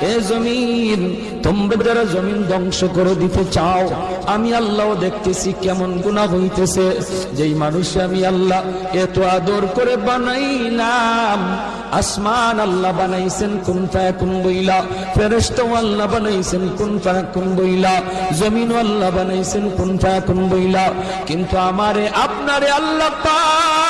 এ জমিন, তোমরা জমিন ধ্বংস করে দিতে চাও, আমি আল্লাহ দেখতেছি কেমন হইতেছে। মানুষ আমি আল্লাহ করে আসমান আল্লাহ বানাইছেন কোন বইলা? আল্লাহ বানাইছেন কোন বইলা? আল্লাহ বানাইছেন কোন বইলা? কিন্তু আমারে, আপনারে আল্লাহ কোন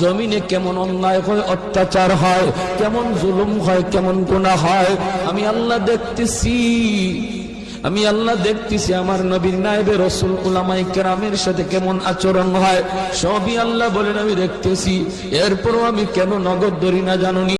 জমিনে কেমন অন্যায় হয়, অত্যাচার হয়, কেমন জুলুম হয়, কেমন গুণা হয়, আমি আল্লাহ দেখতেছি। আমি আল্লাহ দেখতেছি আমার নবীর নাইবে রসুল উলামাই কেরামের সাথে কেমন আচরণ হয়, সবই আল্লাহ বলেন, আমি দেখতেছি। এরপরও আমি কেন নগদ ধরি না জানুনি?